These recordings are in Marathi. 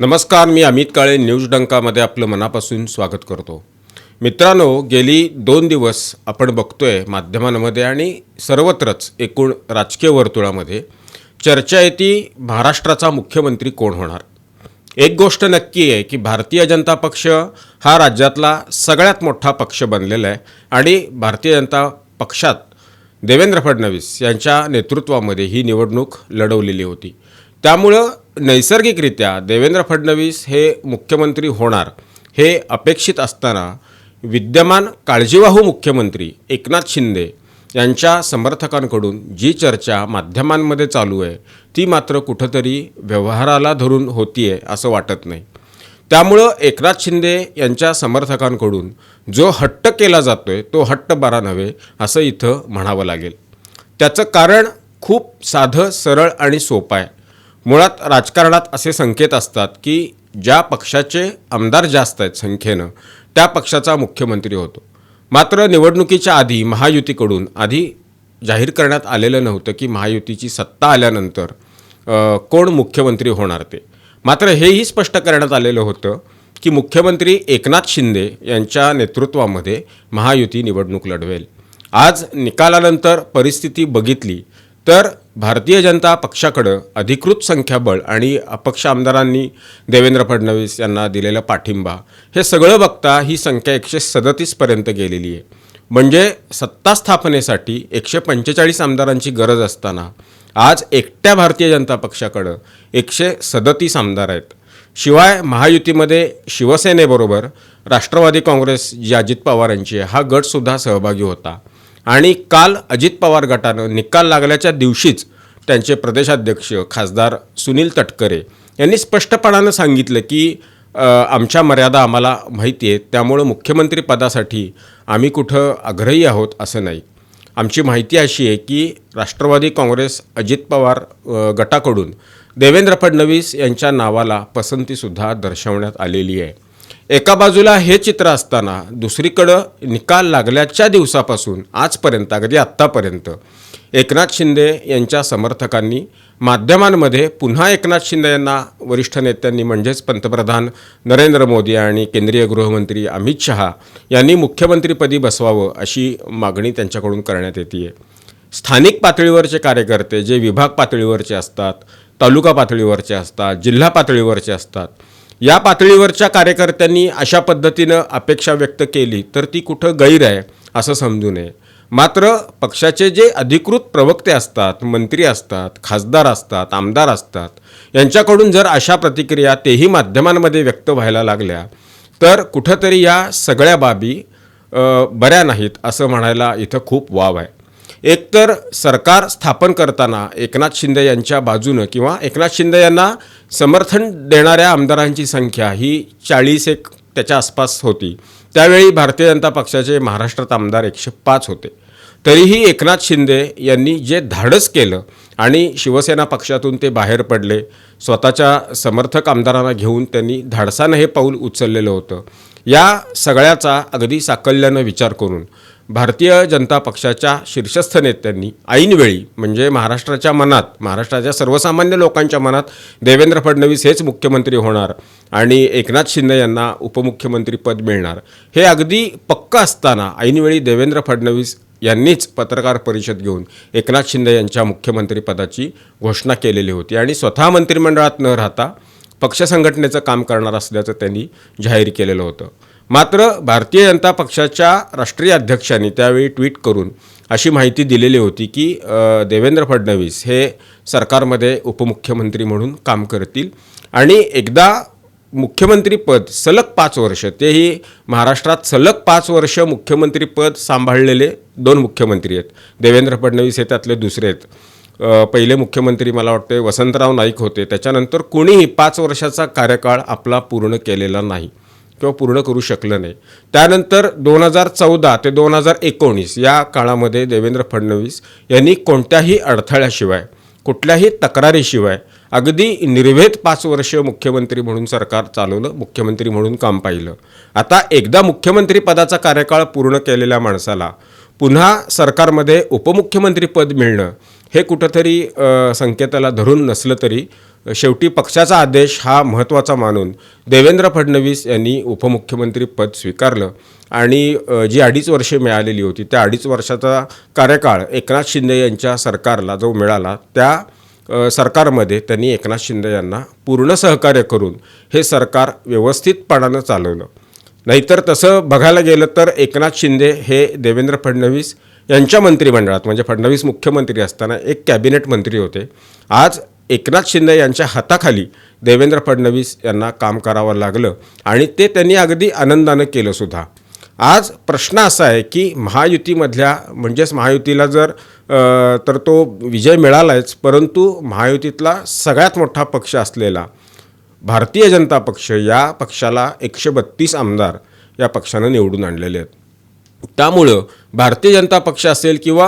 नमस्कार मी अमित काळे न्यूज डंकामध्ये आपलं मनापासून स्वागत करतो. मित्रांनो गेली दोन दिवस आपण बघतोय माध्यमांमध्ये आणि सर्वत्रच एकूण राजकीय वर्तुळामध्ये चर्चा येते महाराष्ट्राचा मुख्यमंत्री कोण होणार? एक गोष्ट नक्की आहे की भारतीय जनता पक्ष हा राज्यातला सगळ्यात मोठा पक्ष बनलेला आहे आणि भारतीय जनता पक्षात देवेंद्र फडणवीस यांच्या नेतृत्वामध्ये ही निवडणूक लढवलेली होती. त्यामुळं नैसर्गिकरित्या देवेंद्र फडणवीस हे मुख्यमंत्री होणार हे अपेक्षित असताना विद्यमान काळजीवाहू मुख्यमंत्री एकनाथ शिंदे यांच्या समर्थकांकडून जी चर्चा माध्यमांमध्ये चालू आहे ती मात्र कुठंतरी व्यवहाराला धरून होतीये असं वाटत नाही. त्यामुळं एकनाथ शिंदे यांच्या समर्थकांकडून जो हट्ट केला जातो आहे तो हट्ट बरा नव्हे असं इथं म्हणावं लागेल. त्याचं कारण खूप साधं सरळ आणि सोपं आहे. मुळात राजकारणात असे संकेत असतात की ज्या पक्षाचे आमदार जास्त आहेत संख्येनं त्या पक्षाचा मुख्यमंत्री होतो. मात्र निवडणुकीच्या आधी महायुतीकडून आधी जाहीर करण्यात आलेलं नव्हतं की महायुतीची सत्ता आल्यानंतर कोण मुख्यमंत्री होणार ते. मात्र हेही स्पष्ट करण्यात आलेलं होतं की मुख्यमंत्री एकनाथ शिंदे यांच्या नेतृत्वामध्ये महायुती निवडणूक लढवेल. आज निकालानंतर परिस्थिती बघितली तर भारतीय जनता पक्षाकडं अधिकृत संख्याबळ आणि अपक्ष आमदारांनी देवेंद्र फडणवीस यांना दिलेला पाठिंबा हे सगळं बघता ही संख्या एकशे सदतीसपर्यंत गेलेली आहे. म्हणजे सत्ता स्थापनेसाठी एकशे पंचेचाळीस आमदारांची गरज असताना आज एकट्या भारतीय जनता पक्षाकडं एकशे सदतीस आमदार आहेत. शिवाय महायुतीमध्ये शिवसेनेबरोबर राष्ट्रवादी काँग्रेस जी अजित पवार यांची आहे हा गटसुद्धा सहभागी होता. आणि काल अजित पवार गटानं निकाल लागल्याच्या दिवशीच त्यांचे प्रदेशाध्यक्ष खासदार सुनील तटकरे यांनी स्पष्टपणानं सांगितलं की आमच्या मर्यादा आम्हाला माहिती आहेत त्यामुळं मुख्यमंत्रीपदासाठी आम्ही कुठं आग्रही आहोत असं नाही. आमची माहिती अशी आहे की राष्ट्रवादी काँग्रेस अजित पवार गटाकडून देवेंद्र फडणवीस यांच्या नावाला पसंतीसुद्धा दर्शवण्यात आलेली आहे. एका बाजूला हे चित्र असताना दुसरीकडं निकाल लागल्याच्या दिवसापासून आजपर्यंत अगदी आत्तापर्यंत एकनाथ शिंदे यांच्या समर्थकांनी माध्यमांमध्ये पुन्हा एकनाथ शिंदे यांना वरिष्ठ नेत्यांनी म्हणजेच पंतप्रधान नरेंद्र मोदी आणि केंद्रीय गृहमंत्री अमित शहा यांनी मुख्यमंत्रीपदी बसवावं अशी मागणी त्यांच्याकडून करण्यात येते आहे स्थानिक पातळीवरचे कार्यकर्ते जे विभाग पातळीवरचे असतात तालुका पातळीवरचे असतात जिल्हा पातळीवरचे असतात या पातळीवरच्या कार्यकर्त्यांनी अशा पद्धतीनं अपेक्षा व्यक्त केली तर ती कुठं गैर आहे असं समजू नये. मात्र पक्षाचे जे अधिकृत प्रवक्ते असतात मंत्री असतात खासदार असतात आमदार असतात यांच्याकडून जर अशा प्रतिक्रिया तेही माध्यमांमध्ये व्यक्त व्हायला लागल्या तर कुठंतरी या सगळ्या बाबी बऱ्या नाहीत असं म्हणायला इथं खूप वाव आहे. एकतर सरकार स्थापन करताना एकनाथ शिंदे यांच्या बाजूनं किंवा एकनाथ शिंदे यांना समर्थन देणाऱ्या आमदारांची संख्या ही चाळीस एक त्याच्या आसपास होती. त्यावेळी भारतीय जनता पक्षाचे महाराष्ट्रात आमदार एकशे पाच होते. तरीही एकनाथ शिंदे यांनी जे धाडस केलं आणि शिवसेना पक्षातून ते बाहेर पडले स्वतःच्या समर्थक आमदारांना घेऊन त्यांनी धाडसानं हे पाऊल उचललेलं होतं. या सगळ्याचा अगदी साकल्यानं विचार करून भारतीय जनता पक्षाच्या शीर्षस्थ नेत्यांनी ऐनवेळी म्हणजे महाराष्ट्राच्या मनात महाराष्ट्राच्या सर्वसामान्य लोकांच्या मनात देवेंद्र फडणवीस हेच मुख्यमंत्री होणार आणि एकनाथ शिंदे यांना उपमुख्यमंत्रीपद मिळणार. हे अगदी पक्क असताना ऐनवेळी देवेंद्र फडणवीस यांनीच पत्रकार परिषद घेऊन एकनाथ शिंदे यांच्या मुख्यमंत्रीपदाची घोषणा केलेली होती आणि स्वतः मंत्रिमंडळात न राहता पक्ष संघटनेचं काम करणार असल्याचं त्यांनी जाहीर केलेलं होतं. मात्र भारतीय जनता पक्षाच्या राष्ट्रीय अध्यक्षांनी त्यावेळी ट्विट करून अशी माहिती दिलेली होती की देवेंद्र फडणवीस हे सरकारमध्ये उपमुख्यमंत्री म्हणून काम करतील. आणि एकदा मुख्यमंत्रीपद सलग पाच वर्ष तेही महाराष्ट्रात सलग पाच वर्ष मुख्यमंत्रीपद सांभाळलेले दोन मुख्यमंत्री आहेत. देवेंद्र फडणवीस हे त्यातले दुसरे आहेत. पहिले मुख्यमंत्री मला वाटते वसंतराव नाईक होते. त्याच्यानंतर कुणीही पाच वर्षाचा कार्यकाळ आपला पूर्ण केलेला नाही. किंवा पूर्ण करू शकलं नाही. त्यानंतर दोन हजार चौदा ते दोन हजार एकोणीस या काळामध्ये देवेंद्र फडणवीस यांनी कोणत्याही अडथळ्याशिवाय कुठल्याही तक्रारीशिवाय अगदी निर्भेद पाच वर्ष मुख्यमंत्री म्हणून सरकार चालवलं मुख्यमंत्री म्हणून काम पाहिलं. आता एकदा मुख्यमंत्री पदाचा कार्यकाळ पूर्ण केलेल्या माणसाला पुन्हा सरकारमध्ये उपमुख्यमंत्रीपद मिळणं हे कुठंतरी संकेताला धरून नसलं तरी शेवटी पक्षाचा आदेश हा महत्त्वाचा मानून देवेंद्र फडणवीस यांनी उपमुख्यमंत्री पद स्वीकारलं आणि जी अडीच वर्षे मिळालेली होती त्या अडीच वर्षाचा कार्यकाळ एकनाथ शिंदे यांच्या सरकारला जो मिळाला त्या सरकारमध्ये त्यांनी एकनाथ शिंदे यांना पूर्ण सहकार्य करून हे सरकार व्यवस्थितपणानं चालवलं. नाहीतर तसं बघायला गेलं तर एकनाथ शिंदे हे देवेंद्र फडणवीस यांच्या मंत्रिमंडळात म्हणजे फडणवीस मुख्यमंत्री असताना एक कॅबिनेट मंत्री होते. आज एकनाथ शिंदे यांच्या हाताखाली देवेंद्र फडणवीस यांना काम करावं लागलं आणि ते त्यांनी अगदी आनंदानं केलंसुद्धा आज प्रश्न असा आहे की महायुतीमधल्या म्हणजेच महायुतीला जर तर तो विजय मिळालाच परंतु महायुतीतला सगळ्यात मोठा पक्ष असलेला भारतीय जनता पक्ष या पक्षाला एकशे बत्तीस आमदार या पक्षानं निवडून आणलेले आहेत. त्यामुळं भारतीय जनता पक्ष असेल किंवा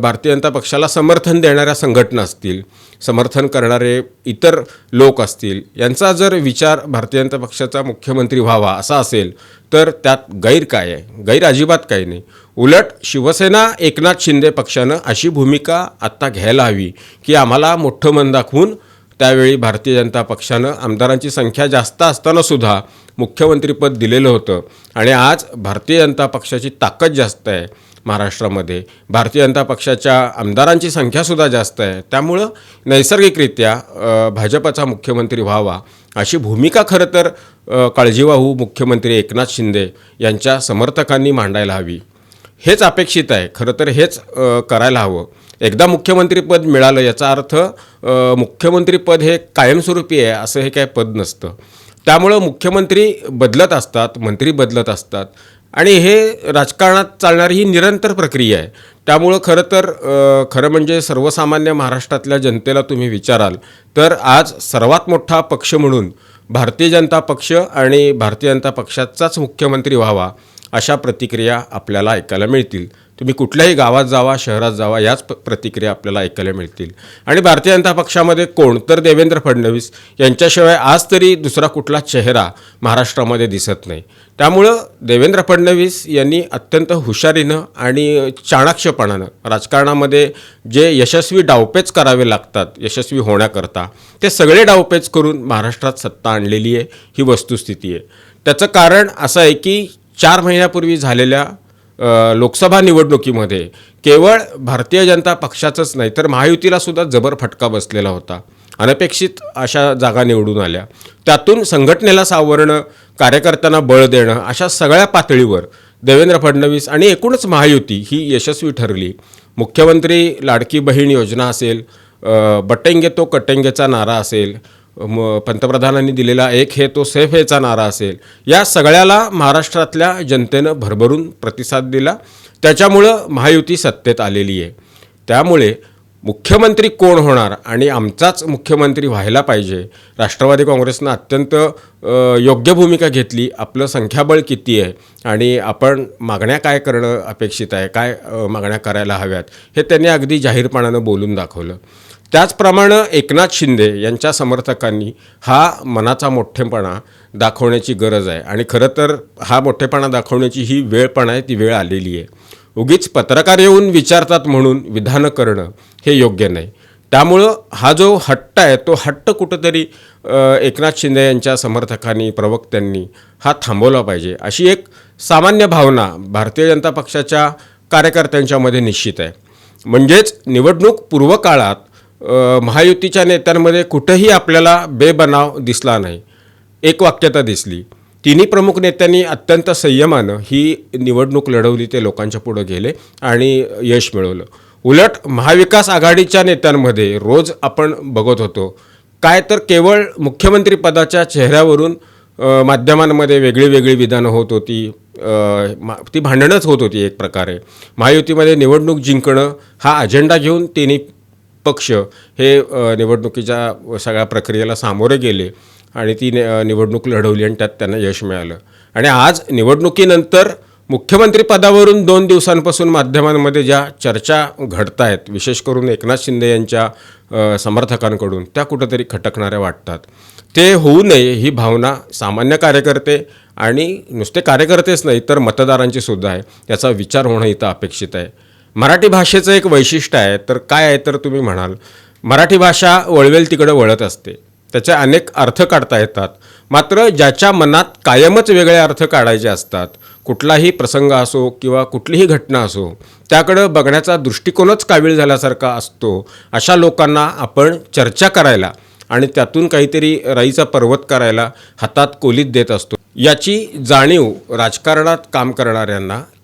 भारतीय जनता पक्षाला समर्थन देणाऱ्या संघटना असतील समर्थन करणारे इतर लोक असतील यांचा जर विचार भारतीय जनता पक्षाचा मुख्यमंत्री व्हावा असा असेल तर त्यात गैर काय आहे? गैर अजिबात काही नाही. उलट शिवसेना एकनाथ शिंदे पक्षानं अशी भूमिका आत्ता घ्यायला हवी की आम्हाला मोठं मन दाखवून त्यावेळी भारतीय जनता पक्षानं आमदारांची संख्या जास्त असतानासुद्धा मुख्यमंत्रीपद दिलेलं होतं. आणि आज भारतीय जनता पक्षाची ताकद जास्त आहे महाराष्ट्रामध्ये. भारतीय जनता पक्षाच्या आमदारांची संख्यासुद्धा जास्त आहे. त्यामुळं नैसर्गिकरित्या भाजपाचा भाजपचा मुख्यमंत्री व्हावा अशी भूमिका खरं तर काळजीवाहू मुख्यमंत्री एकनाथ शिंदे यांच्या समर्थकांनी मांडायला हवी. हेच अपेक्षित आहे. खरं तर हेच करायला हवं. एकदा मुख्यमंत्रीपद मिळालं याचा अर्थ मुख्यमंत्रीपद हे कायमस्वरूपी आहे असं हे काय पद नसतं. त्यामुळं मुख्यमंत्री बदलत असतात मंत्री बदलत असतात. आणि हे राजकारणात चालणारी ही निरंतर प्रक्रिया आहे. त्यामुळं खरं तर खरं म्हणजे सर्वसामान्य महाराष्ट्रातल्या जनतेला तुम्ही विचाराल तर आज सर्वात मोठा पक्ष म्हणून भारतीय जनता पक्ष आणि भारतीय जनता पक्षाचाच मुख्यमंत्री व्हावा अशा प्रतिक्रिया आपल्याला ऐकायला मिळतील. तुम्ही कुठल्याही गावात जावा शहरात जावा याच प्रतिक्रिया आपल्याला ऐकायला मिळतील. आणि भारतीय जनता पक्षामध्ये कोण? तर देवेंद्र फडणवीस. यांच्याशिवाय आज तरी दुसरा कुठला चेहरा महाराष्ट्रामध्ये दिसत नाही. त्यामुळं देवेंद्र फडणवीस यांनी अत्यंत हुशारीनं आणि चाणाक्षपणानं राजकारणामध्ये जे यशस्वी डावपेच करावे लागतात यशस्वी होण्याकरता ते सगळे डावपेच करून महाराष्ट्रात सत्ता आणलेली आहे ही वस्तुस्थिती आहे. त्याचं कारण असं आहे की चार महिन्यापूर्वी झालेल्या लोकसभा निवडणुकीमध्ये केवळ भारतीय जनता पक्षाचंच नाही तर महायुतीला सुद्धा जबर फटका बसलेला होता. अनपेक्षित अशा जागा निवडून आल्या. त्यातून संघटनेला सावरणं कार्यकर्त्यांना बळ देणं अशा सगळ्या पातळीवर देवेंद्र फडणवीस आणि एकूणच महायुती ही यशस्वी ठरली. मुख्यमंत्री लाडकी बहीण योजना असेल बटेंगे तो कटेंगेचा नारा असेल म पंतप्रधानांनी दिलेला एक हे तो सेफ हेचा नारा असेल. या सगळ्याला महाराष्ट्रातल्या जनतेनं भरभरून प्रतिसाद दिला. त्याच्यामुळं महायुती सत्तेत आलेली आहे. त्यामुळे मुख्यमंत्री कोण होणार आणि आमचाच मुख्यमंत्री व्हायला पाहिजे राष्ट्रवादी काँग्रेसनं अत्यंत योग्य भूमिका घेतली आपलं संख्याबळ किती आहे आणि आपण मागण्या काय करणं अपेक्षित आहे काय मागण्या करायला हव्यात हे त्यांनी अगदी जाहीरपणानं बोलून दाखवलं. त्याचप्रमाणे एकनाथ शिंदे यांच्या समर्थकांनी हा मनाचा मोठेपणा दाखवण्याची गरज आहे. आणि खरं तर हा मोठेपणा दाखवण्याची ही वेळ पण आहे ती वेळ आलेली आहे. उगीच पत्रकार येऊन विचारतात म्हणून विधानं करणं हे योग्य नाही. त्यामुळं हा जो हट्ट आहे तो हट्ट कुठंतरी एकनाथ शिंदे यांच्या समर्थकांनी प्रवक्त्यांनी हा थांबवला पाहिजे. अशी एक सामान्य भावना भारतीय जनता पक्षाच्या कार्यकर्त्यांच्यामध्ये निश्चित आहे. म्हणजेच निवडणूक पूर्वकाळात काळात महायुतीच्या नेत्यांमध्ये कुठंही आपल्याला बेबनाव दिसला नाही. एक वाक्यता दिसली. तिन्ही प्रमुख नेत्यांनी अत्यंत संयमानं ही निवडणूक लढवली ते लोकांच्या पुढं गेले आणि यश मिळवलं. उलट महाविकास आघाडीच्या नेत्यांमध्ये रोज आपण बघत होतो काय तर केवळ मुख्यमंत्रीपदाच्या चेहऱ्यावरून माध्यमांमध्ये वेगळी वेगळी विधानं होत होती मा- ती भांडणच होत होती एक प्रकारे. महायुतीमध्ये निवडणूक जिंकणं हा अजेंडा घेऊन तिन्ही पक्ष हे निवडणुकीच्या सगळ्या प्रक्रियेला सामोरे गेले आणि ती नि- निवडणूक लढवली आणि त्यात त्यांना यश मिळालं. आणि आज निवडणुकीनंतर मुख्यमंत्री पदावरून दोन दिवसांपासून माध्यमांमध्ये ज्या चर्चा घडत आहेत विशेष करून एकनाथ शिंदे यांच्या समर्थकांकडून त्या कुठंतरी खटकणाऱ्या वाटतात. ते होऊ नये ही भावना सामान्य कार्यकर्ते आणि नुसते कार्यकर्तेच नाही तर मतदारांची सुद्धा आहे. याचा विचार होणं इथं अपेक्षित आहे. मराठी भाषेचं एक वैशिष्ट्य आहे तर काय आहे तर तुम्ही म्हणाल. मराठी भाषा वळवेल तिकडं वळत असते. त्याचे अनेक अर्थ काढता येतात. मात्र ज्याच्या मनात कायमच वेगळे अर्थ काढायचे असतात कुठलाही प्रसंग असो किंवा कुठलीही घटना असो त्याकडं बघण्याचा दृष्टिकोनच कावीळ झाल्यासारखा असतो अशा लोकांना आपण चर्चा करायला आणि त्यातून काहीतरी राईचा पर्वत करायला हातात कोलीत देत असतो. याची जाणीव राजकारणात काम करणाऱ्यांना